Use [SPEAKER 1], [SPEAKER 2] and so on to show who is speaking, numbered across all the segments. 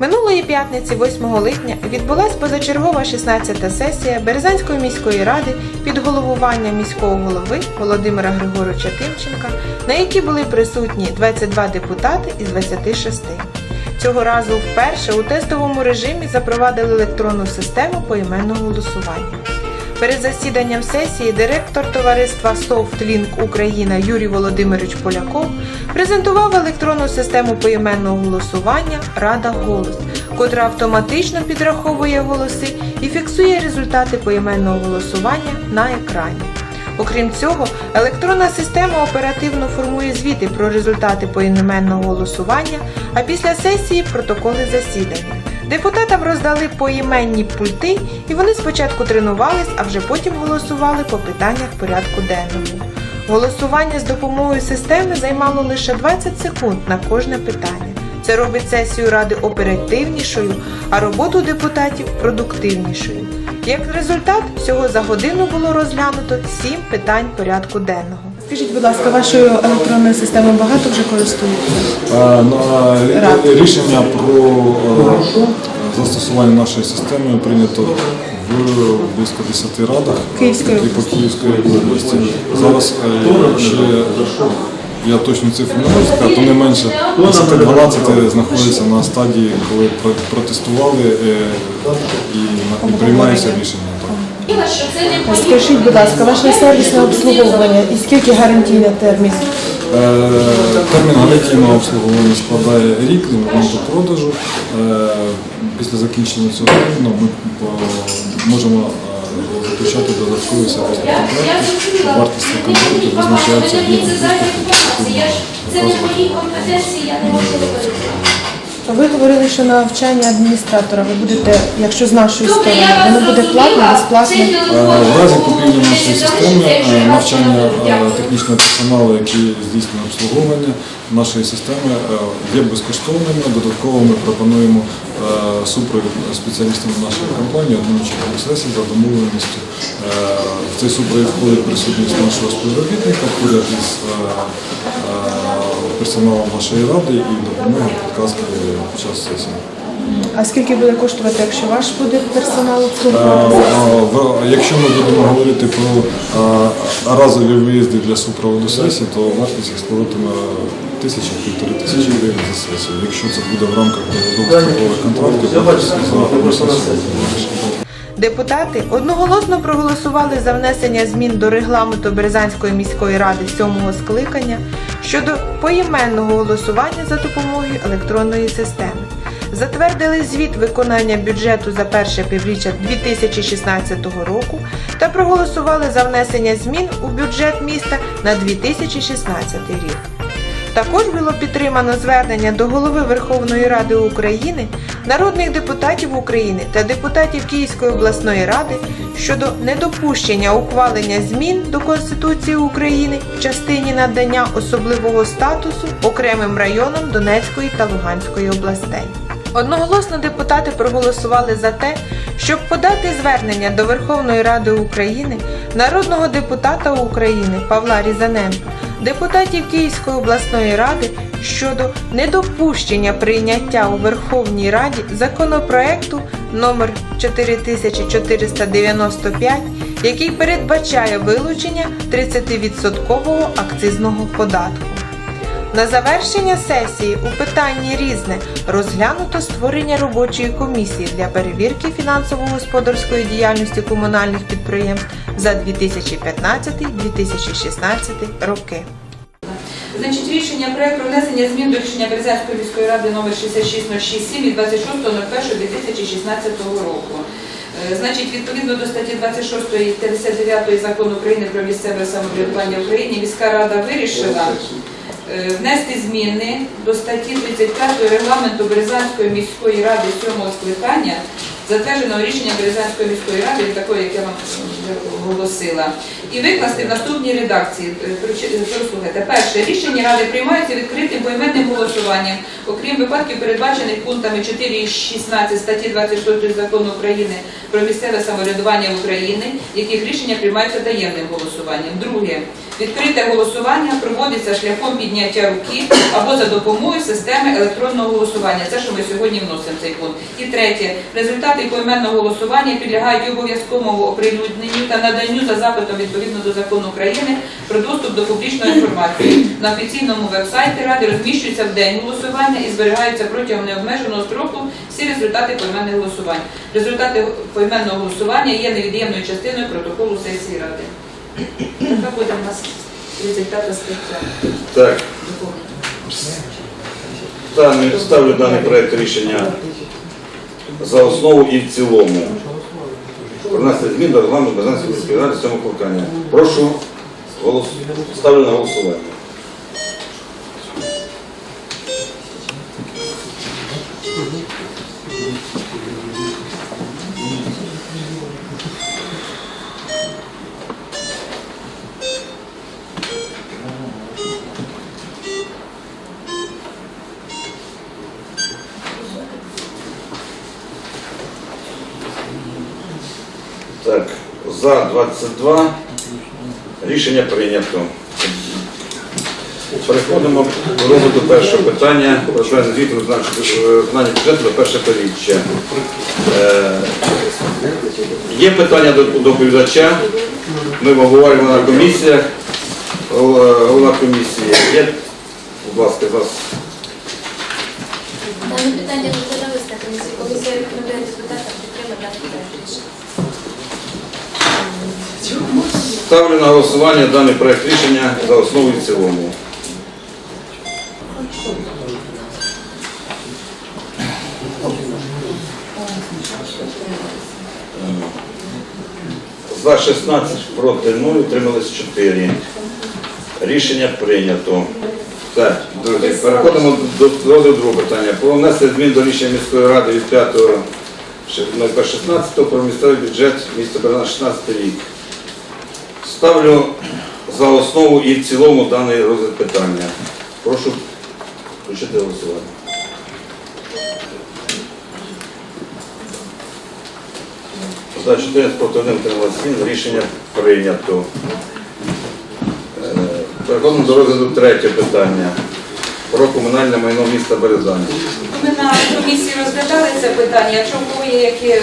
[SPEAKER 1] Минулої п'ятниці, 8 липня, відбулася позачергова 16-та сесія Березанської міської ради під головування міського голови Володимира Григоровича Тимченка, на якій були присутні 22 депутати із 26. Цього разу вперше у тестовому режимі запровадили електронну систему поіменного голосування. Перед засіданням сесії директор товариства SoftLink Україна Юрій Володимирович Поляков презентував електронну систему поіменного голосування Рада Голос, котра автоматично підраховує голоси і фіксує результати поіменного голосування на екрані. Окрім цього, електронна система оперативно формує звіти про результати поіменного голосування, а після сесії протоколи засідання. Депутатам роздали поіменні пульти, і вони спочатку тренувались, а вже потім голосували по питаннях порядку денному. Голосування з допомогою системи займало лише 20 секунд на кожне питання. Це робить сесію ради оперативнішою, а роботу депутатів продуктивнішою. Як результат, всього за годину було розглянуто 7 питань порядку денного.
[SPEAKER 2] Скажіть, будь ласка, вашою електронною системою багато вже користуються?
[SPEAKER 3] Е, На рішення про е, застосування нашої системи прийнято в близько 10 радах
[SPEAKER 2] Київської
[SPEAKER 3] по Київської області. Зараз е, ще я точну цифру не можу сказати, то не менше 10-12 знаходяться на стадії, коли про- протестували і
[SPEAKER 2] Скажіть, будь ласка, ваше сервісне обслуговування і скільки гарантійний термін?
[SPEAKER 3] Е, Термін гарантійного обслуговування складає рік з моменту продажу. Е, Після закінчення цього терміну ми можемо е, заключати додаткові сервісні контракти. Вартість цих контрактів визначається в
[SPEAKER 4] Це не мої компетенції, я не можу робити.
[SPEAKER 2] Ви говорили, що навчання адміністратора ви будете, якщо з нашої сторони, воно буде платне, безплатне.
[SPEAKER 3] Е, В разі купівлі нашої системи е, навчання е, технічного персоналу, який здійснює обслуговування нашої системи, є безкоштовними. Додатково ми пропонуємо супровід спеціалістам нашої компанії одночі сесії за домовленістю. В цей супровід входить присутність нашого співробітника поряд із персоналом нашої ради і допомога підказки під час сесії.
[SPEAKER 2] А скільки буде коштувати, якщо ваш буде персонал
[SPEAKER 3] Е, е, Якщо ми будемо говорити про е, разові виїзди для супроводу сесії, то вартість їх складатиме тисячу півтори тисячі гривень за сесію. Якщо це буде в рамках довгострокових контрактів, то за сесію.
[SPEAKER 1] Депутати одноголосно проголосували за внесення змін до регламенту Березанської міської ради сьомого скликання щодо поіменного голосування за допомогою електронної системи. Затвердили звіт виконання бюджету за перше півріччя 2016 року та проголосували за внесення змін у бюджет міста на 2016 рік. Також було підтримано звернення до голови Верховної Ради України, народних депутатів України та депутатів Київської обласної ради щодо недопущення ухвалення змін до Конституції України в частині надання особливого статусу окремим районам Донецької та Луганської областей. Одноголосно депутати проголосували за те, щоб подати звернення до Верховної Ради України народного депутата України Павла Різаненка, депутатів Київської обласної ради щодо недопущення прийняття у Верховній Раді законопроекту номер 4495, який передбачає вилучення 30% акцизного податку. На завершення сесії у питанні різне розглянуто створення робочої комісії для перевірки фінансово-господарської діяльності комунальних підприємств за 2015-2016 роки.
[SPEAKER 5] Значить, рішення проект внесення змін до рішення Березянської міської ради номер 6667 від 26.01.2016 року. Е, Значить, відповідно до статті 26 та 59 закону України про місцеве самоврядування в Україні, міська рада вирішила внести зміни до статті 35 регламенту Березанської міської ради 7 скликання, затвердженого рішенням Березанської міської ради, такої, як я вам оголосила, і викласти в наступній редакції. Е, е, Прослухайте. Перше, рішення ради приймаються відкритим поіменним голосуванням, окрім випадків, передбачених пунктами 4 і 16 статті 26 закону України про місцеве самоврядування в Україні, яких рішення приймаються таємним голосуванням. Друге, Відкрите голосування проводиться шляхом підняття руки або за допомогою системи електронного голосування. Це що ми сьогодні вносимо цей пункт. І третє. Результати поіменного голосування підлягають обов'язковому оприлюдненню та наданню за запитом відповідно до закону України про доступ до публічної інформації. На офіційному вебсайті Ради розміщуються в день голосування і зберігаються протягом необмеженого строку всі результати поіменних голосувань. Результати поіменного голосування є невід'ємною частиною протоколу сесії Ради. Така буде у нас 35 стаття.
[SPEAKER 6] Так, ставлю, ставлю даний проект рішення за основу і в цілому. Принести змін до регламенту Березанської міської ради з цього кликання. Прошу голос... ставлю на голосування. Так, за 22. Рішення прийнято. Переходимо до розгляду першого питання про звіту виконання бюджету до першого поріччя. Е, Є питання до доповідача. Ми обговорюємо на комісіях. Голова голова комісії. Є, будь ласка, вас.
[SPEAKER 4] Дане питання на комісії. Комісія рекомендує депутатам підтримати дане проект рішення.
[SPEAKER 6] Ставлю на голосування даний проект рішення за основу і в цілому. За 16 проти 0, утримались 4. Рішення прийнято. Так, друзі, переходимо до розгляду другого питання. Про внесення змін до рішення міської ради від 5 16 про місцевий бюджет міста Берна 16 рік. Ставлю за основу і в цілому даний розгляд питання. Прошу включити голосування. За 14 проти 1 1 рішення прийнято. Е, Переходимо до розгляду третє питання про комунальне майно міста Березань.
[SPEAKER 5] Ми на комісії розглядали це питання. Якщо в кого є які е,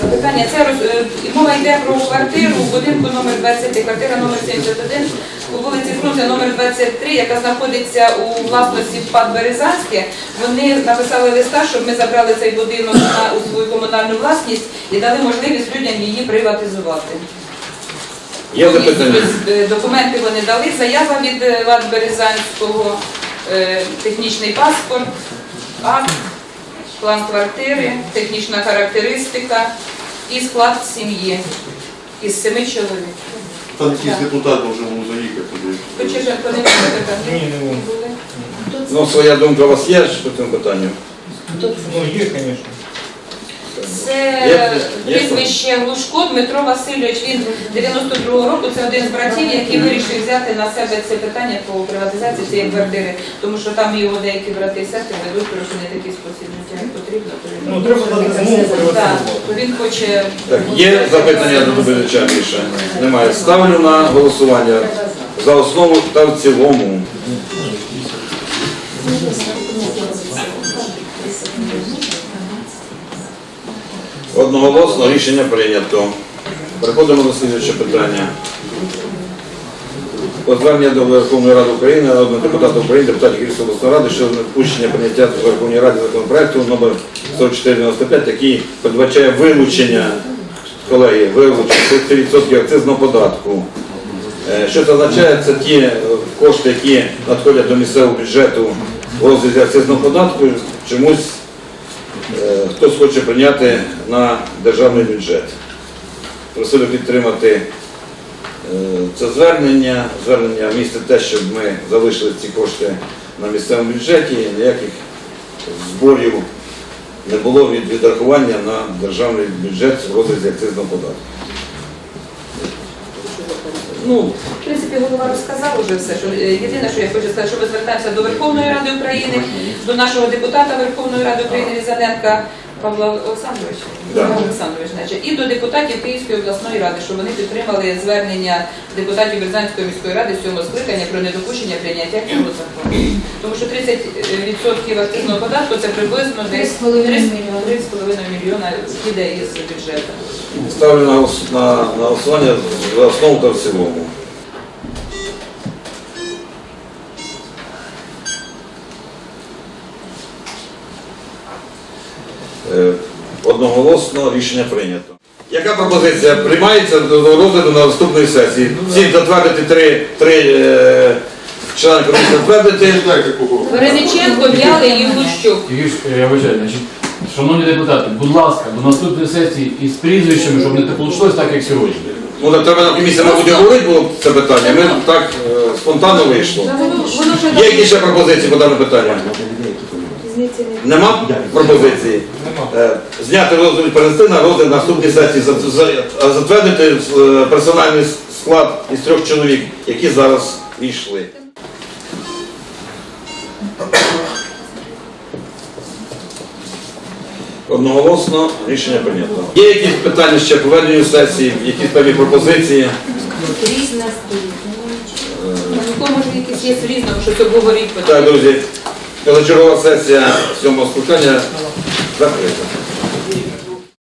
[SPEAKER 5] запитання, це роз- е, мова йде про квартиру в будинку номер 20, квартира номер 71 у вулиці Фрунзе номер 23, яка знаходиться у власності ПАД Березанське. Вони написали листа, щоб ми забрали цей будинок на у свою комунальну власність і дали можливість людям її приватизувати.
[SPEAKER 6] Є запитання?
[SPEAKER 5] Е, Документи вони дали, заява від ВАД Березанського, технічний паспорт, акт, план квартири, технічна характеристика і склад сім'ї із семи чоловік.
[SPEAKER 7] Там якийсь депутат може був заїхати Хоча
[SPEAKER 5] ж не
[SPEAKER 8] Ні, не
[SPEAKER 5] були.
[SPEAKER 6] Ну, своя думка у вас є по цьому питанню?
[SPEAKER 8] Ну, є, звісно.
[SPEAKER 5] Це прізвище Глушко Дмитро Васильович. Він 92-го року це один з братів, який вирішив взяти на себе це питання по приватизації цієї квартири, тому що там його деякі брати і сестри ведуть трошки не такий спосіб життя, як потрібно.
[SPEAKER 8] Ну, треба дати
[SPEAKER 5] Так, він хоче.
[SPEAKER 6] Так, є запитання до доповідача більше? Немає. Ставлю на голосування за основу та в цілому. Одноголосно рішення прийнято. Переходимо до слідчого питання. Звернення до Верховної Ради України, народного депутата України, депутатів Київської обласної ради щодо недопущення прийняття в Верховній Раді законопроекту номер 4495, який передбачає вилучення, колеги, вилучення 30% акцизного податку. Е, Що це означає? Це ті е, кошти, які надходять до місцевого бюджету в розрізі акцизного податку, чомусь хтось хоче прийняти на державний бюджет. Просили підтримати е, це звернення. Звернення містить те, щоб ми залишили ці кошти на місцевому бюджеті, ніяких зборів не було від відрахування на державний бюджет в розрізі акцизного податку. Ну,
[SPEAKER 5] В принципі, голова розказав уже все. Що е, єдине, що я хочу сказати, що ми звертаємося до Верховної Ради України, до нашого депутата Верховної Ради України Різаненка Павла Олександровича.
[SPEAKER 6] Да.
[SPEAKER 5] Олександрович, значить, і до депутатів Київської обласної ради, що вони підтримали звернення депутатів Березанської міської ради сьомого скликання про недопущення прийняття цього закону. Тому що 30% акцизного податку це приблизно десь
[SPEAKER 4] 3,5
[SPEAKER 5] 3,5 мільйона піде із бюджету.
[SPEAKER 6] Ставлю на, голос- на, на голосування за основу та в цілому. Одноголосно рішення прийнято. Яка пропозиція приймається до розгляду на наступної сесії? Всі затвердити три, три е, члени комісії затвердити.
[SPEAKER 5] Верениченко, В'ялий і Лущук.
[SPEAKER 9] Юрій, я вважаю, значить, шановні депутати, будь ласка, до наступної сесії із прізвищами, щоб не вийшло так, як сьогодні.
[SPEAKER 6] Ну, так треба на комісії, мабуть, говорити було це питання. Ми так е, спонтанно вийшло.
[SPEAKER 5] Воно
[SPEAKER 6] Є якісь ще пропозиції по даному питанню? Нема пропозиції? Е, Зняти розгляд, перенести на розгляд наступної сесії, а затвердити е, персональний склад із трьох чоловік, які зараз війшли. Одноголосно рішення прийнято. Є якісь питання ще по веденню сесії, якісь певні пропозиції?
[SPEAKER 4] Різна стоїть.
[SPEAKER 5] Може якісь є різного, щось обговорити?
[SPEAKER 6] Так, друзі, позачергова сесія сьомого скликання закрита.